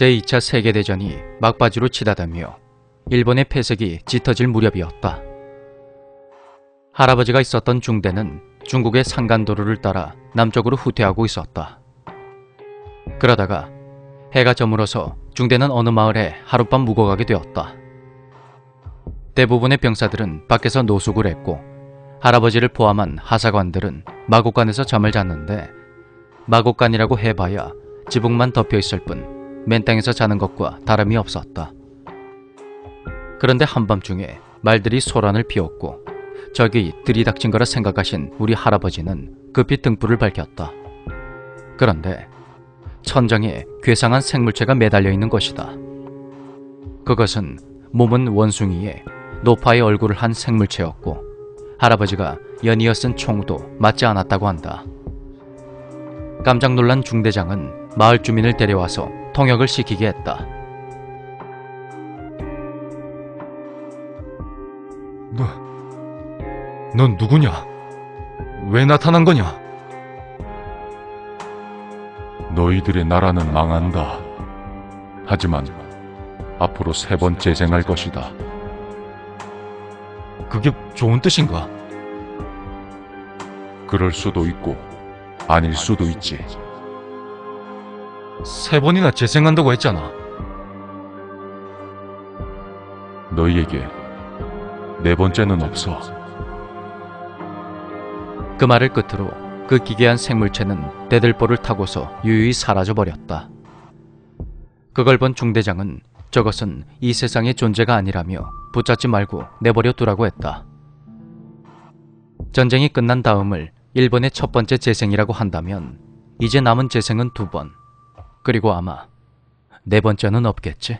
제2차 세계대전이 막바지로 치닫으며 일본의 폐색이 짙어질 무렵이었다. 할아버지가 있었던 중대는 중국의 산간도로를 따라 남쪽으로 후퇴하고 있었다. 그러다가 해가 저물어서 중대는 어느 마을에 하룻밤 묵어가게 되었다. 대부분의 병사들은 밖에서 노숙을 했고 할아버지를 포함한 하사관들은 마곡간에서 잠을 잤는데 마곡간이라고 해봐야 지붕만 덮여 있을 뿐 맨땅에서 자는 것과 다름이 없었다. 그런데 한밤중에 말들이 소란을 피웠고 적이 들이닥친 거라 생각하신 우리 할아버지는 급히 등불을 밝혔다. 그런데 천장에 괴상한 생물체가 매달려 있는 것이다. 그것은 몸은 원숭이에 노파의 얼굴을 한 생물체였고 할아버지가 연이어 쓴 총도 맞지 않았다고 한다. 깜짝 놀란 중대장은 마을 주민을 데려와서 통역을 시키게 했다. 너, 넌 누구냐? 왜 나타난 거냐? 너희들의 나라는 망한다. 하지만 앞으로 세 번 재생할 것이다. 그게 좋은 뜻인가? 그럴 수도 있고 아닐 수도 있지. 세 번이나 재생한다고 했잖아. 너희에게 네 번째는 없어. 그 말을 끝으로 그 기괴한 생물체는 대들보를 타고서 유유히 사라져 버렸다. 그걸 본 중대장은 저것은 이 세상의 존재가 아니라며 붙잡지 말고 내버려 두라고 했다. 전쟁이 끝난 다음을 일본의 첫 번째 재생이라고 한다면 이제 남은 재생은 두 번, 그리고 아마 네 번째는 없겠지.